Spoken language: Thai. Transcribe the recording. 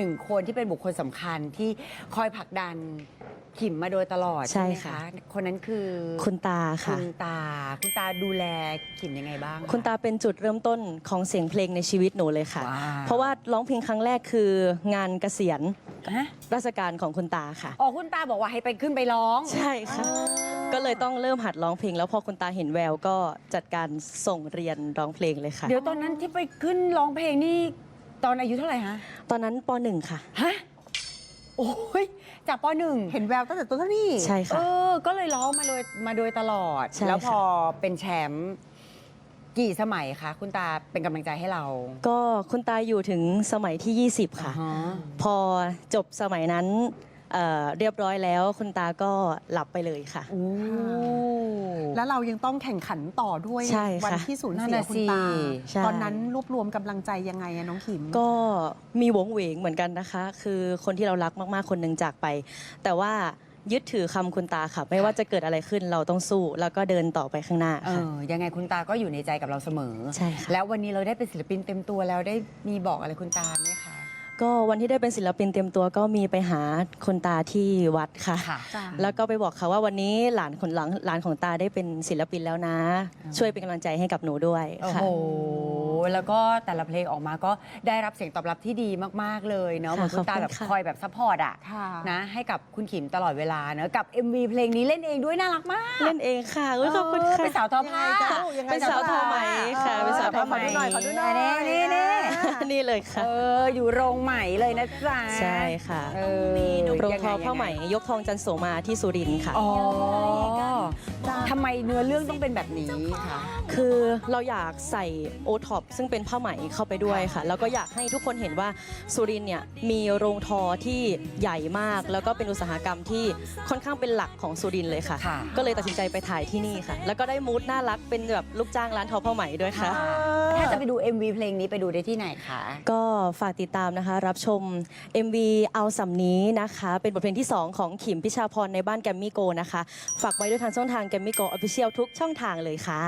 หนึ่งคนที่เป็นบุคคลสำคัญที่คอยผลักดันขิมมาโดยตลอดใช่ไหมค่ะ คนนั้นคือคุณตาคุค่ะ ณตา คุณตาดูแลขิมยังไงบ้างะคุณตาเป็นจุดเริ่มต้นของเสียงเพลงในชีวิตหนูเลยค่ะ ว้าวเพราะว่าร้องเพลงครั้งแรกคืองานเกษียณฮะราชการของคุณตาค่ะ อ๋อคุณตาบอกว่าให้ไปขึ้นไปร้อง ใช่ค่ะ ก็เลยต้องเริ่มหัดร้องเพลง แล้วพอคุณตาเห็นแววก็จัดการส่งเรียนร้องเพลงเลยค่ะ เดี๋ยวตอนนั้นที่ไปขึ้นร้องเพลงนี่ ตอนอายุเท่าไหร่ฮะ ตอนนั้นปหนึ่งค่ะ ฮะ โอ้ยจากปหนึ่งเห็นแววตั้งแต่ต้นเท่านี้ใช่เอค่ะอก็เลยร้องมาโดยมาโดยตลอด ใช่แล้วพค่ะอเป็นแชมป์กี่สมัยคะ คุณตาเป็นกำลังใจให้เราก็คุณตาอยู่ถึงสมัยที่ 20 ค่ะ อ่าฮะ พอจบสมัยนั้น เอ่อเรียบร้อยแล้ว คุณตาก็หลับไปเลยค่ะ โอ้แล้วเรายังต้องแข่งขันต่อด้วยใช่ค่ะวัที่สูญนั่นเสียน่ะคุณสิตาใช่ ตอนนั้นรวบรวมกำลังใจยังไงอะน้องขิม ก็มีหวงเหวงเหมือนกันนะคะ คือคนที่เรารักมากๆคนหนึ่งจากไป แต่ว่ายึดถือคำคุณตาค่ะ ไม่ว่าจะเกิดอะไรขึ้นเราต้องสู้แล้วก็เดินต่อไปข้างหน้าเอค่ะ อยังไงคุณตาก็อยู่ในใจกับเราเสมอ ใช่ค่ะ แล้ววันนี้เราได้เป็นศิลปินเต็มตัวแล้วได้มีบอกอะไรคุณตาไหมคะ ก็วันที่ได้เป็นศิลปินเต็มตัวก็มีไปหาคุณตาที่วัดค่ะ ค่ะ จ้ะ แล้วก็ไปบอกเขาว่าวันนี้หลานคนหลังหลานของตาได้เป็นศิลปินแล้วนะ ช่วยเป็นกำลังใจให้กับหนูด้วยโอ้ค่ะ โห แล้วก็แต่ละเพลงออกมาก็ได้รับเสียงตอบรับที่ดีมาก ๆ เลยเนาะ เหมือนคุณตาขอบคุณแบบค่ะ คอยแบบซัพพอร์ตอะค่ะ นะ ให้กับคุณขิมตลอดเวลาเนอะกับ MV เพลงนี้เล่นเองด้วยน่ารักมากเล่นเองค่ะอุ๊ยขอบคุณค่ะเป็นสาวทอผ้า ยังไงจ๊ะลูกยังไงเป็นสาวทอไหม ค่ะเป็นสาวทอไหมขอดูหน่อยขอดูหน่อยนี่นี่ นี่เลยค่ะ เออ อยู่โรงใหม่เลยนะจ๊ะใช่ค่ะเออโรงยังทไงอผ้าไหมยังไงยกทองจันโสมาที่สุรินทร์ค่ะ อ๋อจ้ะทำไมเนื้อเรื่องต้องเป็นแบบนี้คะคือเราอยากใส่โอท็อปซึ่งเป็นผ้าไหมเข้าไปด้วยค่ะ แล้วก็อยากให้ทุกคนเห็นว่าสุรินทร์เนี่ยมีโรงทอที่ใหญ่มาก แล้วก็เป็นอุตสาหกรรมที่ค่อนข้างเป็นหลักของสุรินทร์เลยค่ะ ค่ะ ก็เลยตัดสินใจไปถ่ายที่นี่ค่ะ แล้วก็ได้มูดน่ารักเป็นแบบลูกจ้างร้านทอผ้าไหมด้วยค่ะ ถ้าจะไปดู MV เพลงนี้ไปดูได้ที่ไหนคะ ก็ฝากติดตามนะคะ รับชม MV เอาสำนี้นะคะ เป็นบทเพลงที่ 2 ของขิมพิชาพรในบ้านแกมมี่โกนะคะ ฝากไว้ด้วยทางช่องทางแกมมี่โกออฟฟิเชียลทุกช่องทางเลยค่ะ